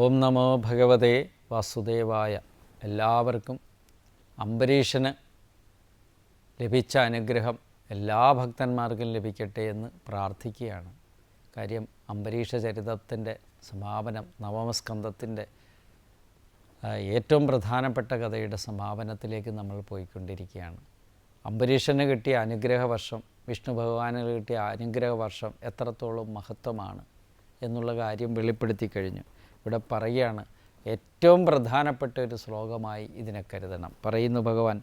ഓം നമോ ഭഗവതേ വാസുദേവായ. എല്ലാവർക്കും അംബരീഷന് ലഭിച്ച അനുഗ്രഹം എല്ലാ ഭക്തന്മാർക്കും ലഭിക്കട്ടെ എന്ന് പ്രാർത്ഥിക്കുകയാണ്. കാര്യം അംബരീഷ ചരിതത്തിന്റെ സമാപനം നവമസ്കന്ധത്തിന്റെ ഏറ്റവും പ്രധാനപ്പെട്ട കഥയുടെ സമാപനത്തിലേക്ക് നമ്മൾ പോയിക്കൊണ്ടിരിക്കുകയാണ്. അംബരീഷന് കിട്ടിയ അനുഗ്രഹ വർഷം വിഷ്ണു ഭഗവാന് കിട്ടിയ അനുഗ്രഹ വർഷം എത്രത്തോളം മഹത്വമാണ് എന്നുള്ള കാര്യം വെളിപ്പെടുത്തി കഴിഞ്ഞു. ഇവിടെ പറയുകയാണ് ഏറ്റവും പ്രധാനപ്പെട്ട ഒരു ശ്ലോകമായി ഇതിനെ കരുതണം. പറയുന്നു ഭഗവാൻ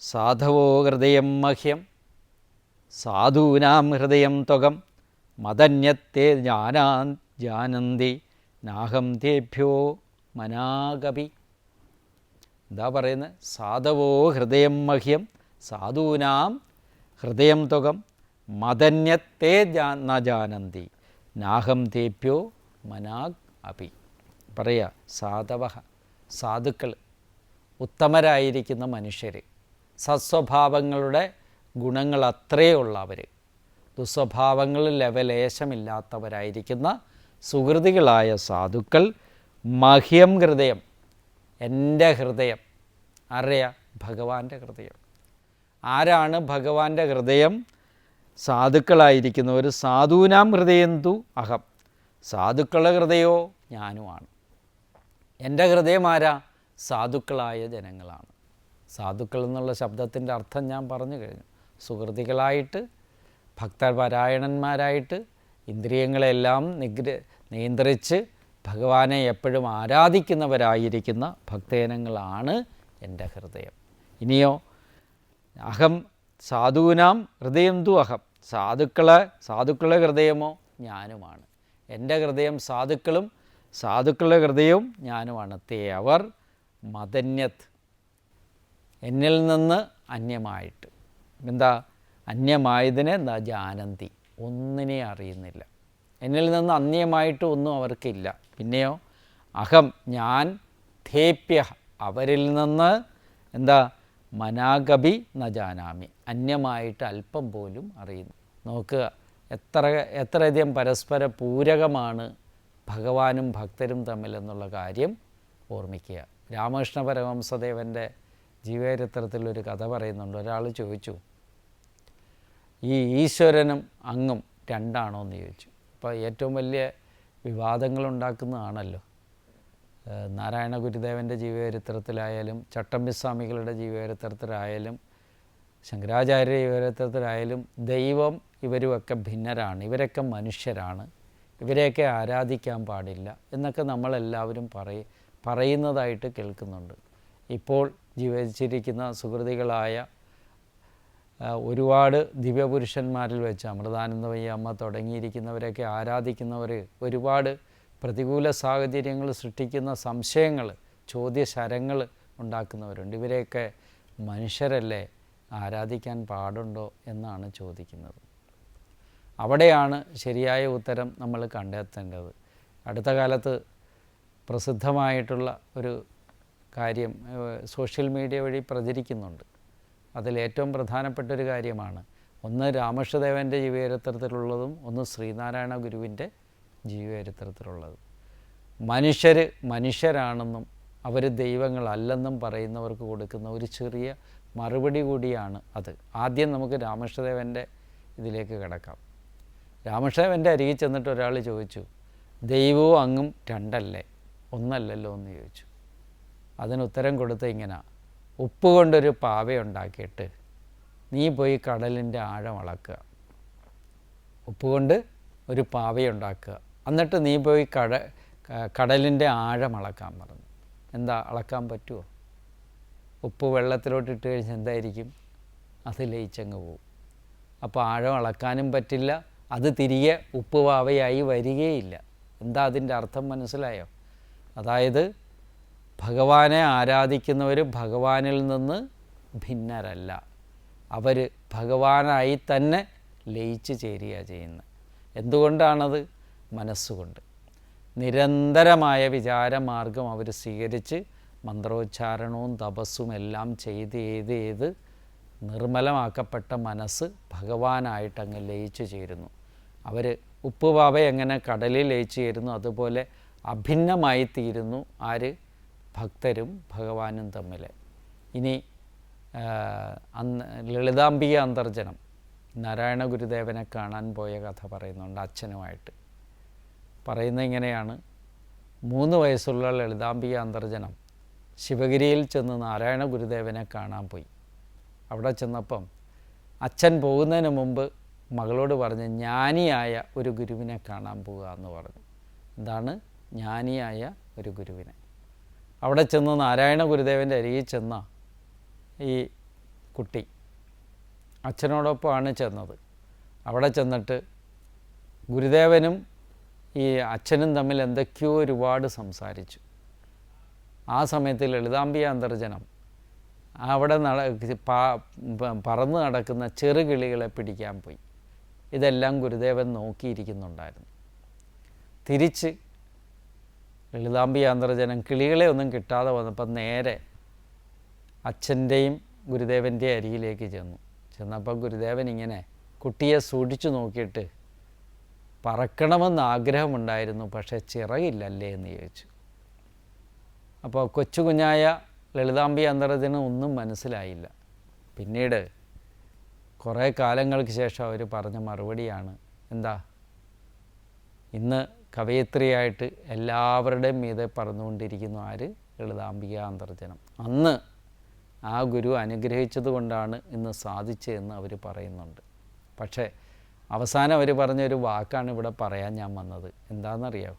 സാധവോ ഹൃദയം മഹ്യം സാധൂനാം ഹൃദയം ത്വകം മതന്യത്തെ ജ്ഞാനാ ജാനന്തി നാഹം തേഭ്യോ മനാകപി എന്താ പറയുന്നത്? സാധവോ ഹൃദയം മഹ്യം സാധൂനാം ഹൃദയം ത്വകം മതന്യത്തെ ജാ ജാനന്തി നാഹം തേഭ്യോ മനാഗ് അപി പറയുക സാധവ സാധുക്കൾ ഉത്തമരായിരിക്കുന്ന മനുഷ്യർ സസ്വഭാവങ്ങളുടെ ഗുണങ്ങൾ അത്രയേ ഉള്ളവർ ദുസ്വഭാവങ്ങളിൽ ലവലേശമില്ലാത്തവരായിരിക്കുന്ന സുഹൃതികളായ സാധുക്കൾ മഹ്യം ഹൃദയം എന്റെ ഹൃദയം. അറിയാം ഭഗവാന്റെ ഹൃദയം. ആരാണ് ഭഗവാന്റെ ഹൃദയം? സാധുക്കളായിരിക്കുന്നവർ സാധൂനാം ഹൃദയം തു അഹം. സാധുക്കളുടെ ഹൃദയോ ഞാനുമാണ്. എന്റെ ഹൃദയം ആരാ? സാധുക്കളായ ജനങ്ങളാണ്. സാധുക്കൾ എന്നുള്ള ശബ്ദത്തിന്റെ അർത്ഥം ഞാൻ പറഞ്ഞു കഴിഞ്ഞു. സുഹൃത്തികളായിട്ട് ഭക്തപാരായണന്മാരായിട്ട് ഇന്ദ്രിയങ്ങളെല്ലാം നിഗ്ര നിയന്ത്രിച്ച് ഭഗവാനെ എപ്പോഴും ആരാധിക്കുന്നവരായിരിക്കുന്ന ഭക്തജനങ്ങളാണ് എന്റെ ഹൃദയം. ഇനിയോ അഹം സാധൂനാം ഹൃദയം തു അഹം. സാധുക്കളെ സാധുക്കളുടെ ഹൃദയമോ ഞാനുമാണ്. എന്റെ ഹൃദയം സാധുക്കളും സാധുക്കളുടെ ഹൃദയവും ഞാനുമാണ്. തേ അവർ മതന്യത് എന്നിൽ നിന്ന് അന്യമായിട്ട്. എന്താ? അന്യമായതിനെ എന്താ? ജാനന്തി ഒന്നിനെ അറിയുന്നില്ല. എന്നിൽ നിന്ന് അന്യമായിട്ട് ഒന്നും അവർക്കില്ല. പിന്നെയോ? അഹം ഞാൻ ധേപ്യ. അവരിൽ നിന്ന് എന്താ? മനാഗബി നജാനാമി ജാനാമി. അന്യമായിട്ട് അല്പം പോലും അറിയുന്നു. നോക്കുക. എത്ര എത്രയധികം പരസ്പര പൂരകമാണ് ഭഗവാനും ഭക്തരും തമ്മിലെന്നുള്ള കാര്യം ഓർമ്മിക്കുക. രാമകൃഷ്ണ പരമംസദേവന്റെ ജീവചരിത്രത്തിലൊരു കഥ പറയുന്നുണ്ട്. ഒരാൾ ചോദിച്ചു ഈ ഈശ്വരനും അങ്ങും രണ്ടാണോ? എന്ന് ചോദിച്ചു. അപ്പോൾ ഏറ്റവും വലിയ വിവാദങ്ങളുണ്ടാക്കുന്നതാണല്ലോ നാരായണ ഗുരുദേവന്റെ ജീവചരിത്രത്തിലായാലും ചട്ടമ്പിസ്വാമികളുടെ ജീവചരിത്രത്തിലായാലും ശങ്കരാചാര്യ ജീവചരിത്രത്തിലായാലും ദൈവം ഇവരുമൊക്കെ ഭിന്നരാണ് ഇവരൊക്കെ മനുഷ്യരാണ്. ഇവരെയൊക്കെ ആരാധിക്കാൻ പാടില്ല എന്നൊക്കെ നമ്മളെല്ലാവരും പറയ പറയുന്നതായിട്ട് കേൾക്കുന്നുണ്ട്. ഇപ്പോൾ ജീവിച്ചിരിക്കുന്ന സുഹൃതികളായ ഒരുപാട് ദിവ്യപുരുഷന്മാരിൽ വെച്ച് അമൃതാനന്ദമയ്യ അമ്മ തുടങ്ങിയിരിക്കുന്നവരെയൊക്കെ ആരാധിക്കുന്നവർ ഒരുപാട് പ്രതികൂല സാഹചര്യങ്ങൾ സൃഷ്ടിക്കുന്ന സംശയങ്ങൾ ചോദ്യശരങ്ങൾ ഉണ്ടാക്കുന്നവരുണ്ട്. ഇവരെയൊക്കെ മനുഷ്യരല്ലേ? ആരാധിക്കാൻ പാടുണ്ടോ? എന്നാണ് ചോദിക്കുന്നത്. അവിടെയാണ് ശരിയായ ഉത്തരം നമ്മൾ കണ്ടെത്തേണ്ടത്. അടുത്ത കാലത്ത് പ്രസിദ്ധമായിട്ടുള്ള ഒരു കാര്യം സോഷ്യൽ മീഡിയ വഴി പ്രചരിക്കുന്നുണ്ട്. അതിലേറ്റവും പ്രധാനപ്പെട്ട ഒരു കാര്യമാണ് ഒന്ന് രാമകൃഷ്ണദേവന്റെ ജീവചരിത്രത്തിലുള്ളതും ഒന്ന് ശ്രീനാരായണ ഗുരുവിന്റെ ജീവചരിത്രത്തിലുള്ളതും. മനുഷ്യർ മനുഷ്യരാണെന്നും അവർ ദൈവങ്ങളല്ലെന്നും പറയുന്നവർക്ക് കൊടുക്കുന്ന ഒരു ചെറിയ മറുപടി കൂടിയാണ് അത്. ആദ്യം നമുക്ക് രാമകൃഷ്ണദേവന്റെ ഇതിലേക്ക് കിടക്കാം. രാമകൃഷ്ണദേവന്റെ അരികിൽ ചെന്നിട്ട് ഒരാൾ ചോദിച്ചു ദൈവവും അങ്ങും രണ്ടല്ലേ? ഒന്നല്ലല്ലോ? എന്ന് ചോദിച്ചു. അതിന് ഉത്തരം കൊടുത്ത ഇങ്ങനെ ഉപ്പ് കൊണ്ടൊരു പാവയുണ്ടാക്കിയിട്ട് നീ പോയി കടലിന്റെ ആഴം അളക്കുക. ഉപ്പ് കൊണ്ട് ഒരു പാവയുണ്ടാക്കുക എന്നിട്ട് നീ പോയി കട കടലിന്റെ ആഴം അളക്കാൻ പറഞ്ഞു. എന്താ അളക്കാൻ പറ്റുമോ ഉപ്പ് വെള്ളത്തിലോട്ട് ഇട്ട് കഴിഞ്ഞാൽ എന്തായിരിക്കും? അത് ലയിച്ചങ്ങ് പോവും. അപ്പോൾ ആഴം അളക്കാനും പറ്റില്ല അത് തിരികെ ഉപ്പ് വാവയായി വരികയില്ല. എന്താ അതിന്റെ അർത്ഥം മനസ്സിലായോ? അതായത് ഭഗവാനെ ആരാധിക്കുന്നവർ ഭഗവാനിൽ നിന്ന് ഭിന്നരല്ല. അവർ ഭഗവാനായി തന്നെ ലയിച്ചു ചേരുക ചെയ്യുന്നത് എന്തുകൊണ്ടാണത്? മനസ്സുകൊണ്ട്. നിരന്തരമായ വിചാരമാർഗം അവർ സ്വീകരിച്ച് മന്ത്രോച്ചാരണവും തപസ്സും എല്ലാം ചെയ്ത് ചെയ്ത് ചെയ്ത് നിർമ്മലമാക്കപ്പെട്ട മനസ്സ് ഭഗവാനായിട്ടങ്ങ് ലയിച്ചു ചേരുന്നു. അവർ ഉപ്പുപാവ എങ്ങനെ കടലിൽ ലയിച്ചു ചേരുന്നു അതുപോലെ അഭിന്നമായി തീരുന്നു ആര്? ഭക്തരും ഭഗവാനും തമ്മിൽ ഇനി അന്ന് ലളിതാംബിക അന്തർജനം നാരായണ ഗുരുദേവനെ കാണാൻ പോയ കഥ പറയുന്നുണ്ട് അച്ഛനുമായിട്ട്. പറയുന്നത് ഇങ്ങനെയാണ്. മൂന്ന് വയസ്സുള്ള ലളിതാംബിക അന്തർജനം ശിവഗിരിയിൽ ചെന്ന് നാരായണ ഗുരുദേവനെ കാണാൻ പോയി. അവിടെ ചെന്നപ്പം അച്ഛൻ പോകുന്നതിന് മുമ്പ് മകളോട് പറഞ്ഞ് ജ്ഞാനിയായ ഒരു ഗുരുവിനെ കാണാൻ പോകുക എന്ന് പറഞ്ഞു. എന്താണ്? ജ്ഞാനിയായ ഒരു ഗുരുവിനെ. അവിടെ ചെന്ന് നാരായണ ഗുരുദേവന്റെ അരികിൽ ചെന്ന ഈ കുട്ടി അച്ഛനോടൊപ്പമാണ് ചെന്നത്. അവിടെ ചെന്നിട്ട് ഗുരുദേവനും ഈ അച്ഛനും തമ്മിൽ എന്തൊക്കെയോ ഒരുപാട് സംസാരിച്ചു. ആ സമയത്ത് ലളിതാംബിക അന്തർജനം. അവിടെ നട പറന്ന് നടക്കുന്ന ചെറുകിളികളെ പിടിക്കാൻ പോയി. ഇതെല്ലാം ഗുരുദേവൻ നോക്കിയിരിക്കുന്നുണ്ടായിരുന്നു. തിരിച്ച് അന്തർജനം കിളികളെ ഒന്നും കിട്ടാതെ വന്നപ്പോൾ നേരെ അച്ഛന്റെയും ഗുരുദേവന്റെയും അരിയിലേക്ക് ചെന്നു. ചെന്നപ്പോൾ ഗുരുദേവൻ ഇങ്ങനെ കുട്ടിയെ സൂക്ഷിച്ചു നോക്കിയിട്ട് പറക്കണമെന്ന് ആഗ്രഹമുണ്ടായിരുന്നു പക്ഷേ ചിറകില്ലല്ലേ എന്ന് ചോദിച്ചു. അപ്പോൾ കൊച്ചു കുഞ്ഞായ ലളിതാംബി അന്തരത്തിന് ഒന്നും മനസ്സിലായില്ല. പിന്നീട് കുറേ കാലങ്ങൾക്ക് ശേഷം അവർ പറഞ്ഞ മറുപടിയാണ്. എന്താ? ഇന്ന് കവയിത്രിയായിട്ട് എല്ലാവരുടെയും മീതെ പറന്നുകൊണ്ടിരിക്കുന്നു ആര്? ലളിതാംബിക അന്തർജനം. അന്ന് ആ ഗുരു അനുഗ്രഹിച്ചത് കൊണ്ടാണ് ഇന്ന് സാധിച്ചതെന്ന് അവർ പറയുന്നുണ്ട്. പക്ഷേ അവസാനം അവർ പറഞ്ഞൊരു വാക്കാണ് ഇവിടെ പറയാൻ ഞാൻ വന്നത്. എന്താണെന്നറിയാമോ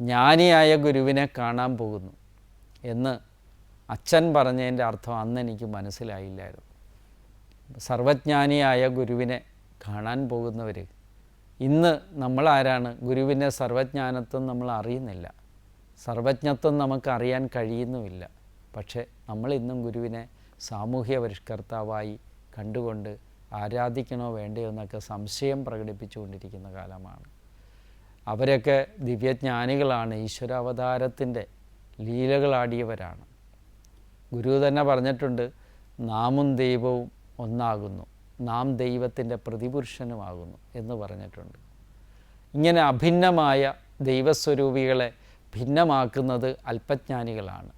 ജ്ഞാനിയായ ഗുരുവിനെ കാണാൻ പോകുന്നു എന്ന് അച്ഛൻ പറഞ്ഞതിന്റെ അർത്ഥം അന്ന് എനിക്ക് മനസ്സിലായില്ലായിരുന്നു. സർവജ്ഞാനിയായ ഗുരുവിനെ കാണാൻ പോകുന്നവർ ഇന്ന് നമ്മളാരാണ്? ഗുരുവിന്റെ സർവജ്ഞാനത്വം നമ്മൾ അറിയുന്നില്ല. സർവജ്ഞത്വം നമുക്ക് അറിയാൻ കഴിയുന്നുമില്ല. പക്ഷേ നമ്മൾ ഇന്നും ഗുരുവിനെ സാമൂഹ്യ പരിഷ്കർത്താവായി കണ്ടുകൊണ്ട് ആരാധിക്കണോ വേണ്ടയോ എന്നൊക്കെ സംശയം പ്രകടിപ്പിച്ചുകൊണ്ടിരിക്കുന്ന കാലമാണ്. അവരൊക്കെ ദിവ്യജ്ഞാനികളാണ് ഈശ്വരാവതാരത്തിന്റെ ലീലകളാടിയവരാണ്. ഗുരു തന്നെ പറഞ്ഞിട്ടുണ്ട് നാമും ദൈവവും ഒന്നാകുന്നു. നാം ദൈവത്തിന്റെ പ്രതിപുരുഷനുമാകുന്നു എന്ന് പറഞ്ഞിട്ടുണ്ട്. ഇങ്ങനെ അഭിന്നമായ ദൈവസ്വരൂപികളെ ഭിന്നമാക്കുന്നത് അല്പജ്ഞാനികളാണ്.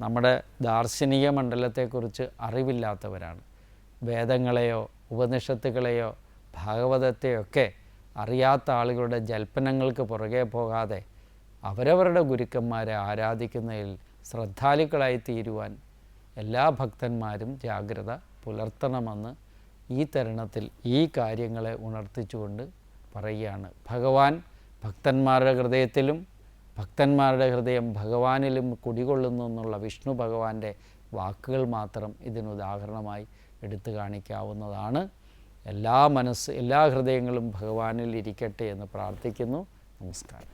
നമ്മുടെ ദാർശനിക മണ്ഡലത്തെക്കുറിച്ച് അറിവില്ലാത്തവരാണ്. വേദങ്ങളെയോ ഉപനിഷത്തുകളെയോ ഭാഗവതത്തെയൊക്കെ അറിയാത്ത ആളുകളുടെ ജൽപ്പനങ്ങൾക്ക് പുറകെ പോകാതെ അവരവരുടെ ഗുരുക്കന്മാരെ ആരാധിക്കുന്നതിൽ ശ്രദ്ധാലുക്കളായി തീരുവാൻ എല്ലാ ഭക്തന്മാരും ജാഗ്രത പുലർത്തണമെന്ന് ഈ തരുണത്തിൽ ഈ കാര്യങ്ങളെ ഉണർത്തിച്ചുകൊണ്ട് പറയുകയാണ്. ഭഗവാൻ ഭക്തന്മാരുടെ ഹൃദയത്തിലും ഭക്തന്മാരുടെ ഹൃദയം ഭഗവാനിലും കുടികൊള്ളുന്നു എന്നുള്ള വിഷ്ണു ഭഗവാന്റെ വാക്കുകൾ മാത്രം ഇതിന് ഉദാഹരണമായി എടുത്തു കാണിക്കാവുന്നതാണ്. എല്ലാ മനസ്സ് എല്ലാ ഹൃദയങ്ങളും ഭഗവാനിൽ ഇരിക്കട്ടെ എന്ന് പ്രാർത്ഥിക്കുന്നു. നമസ്കാരം.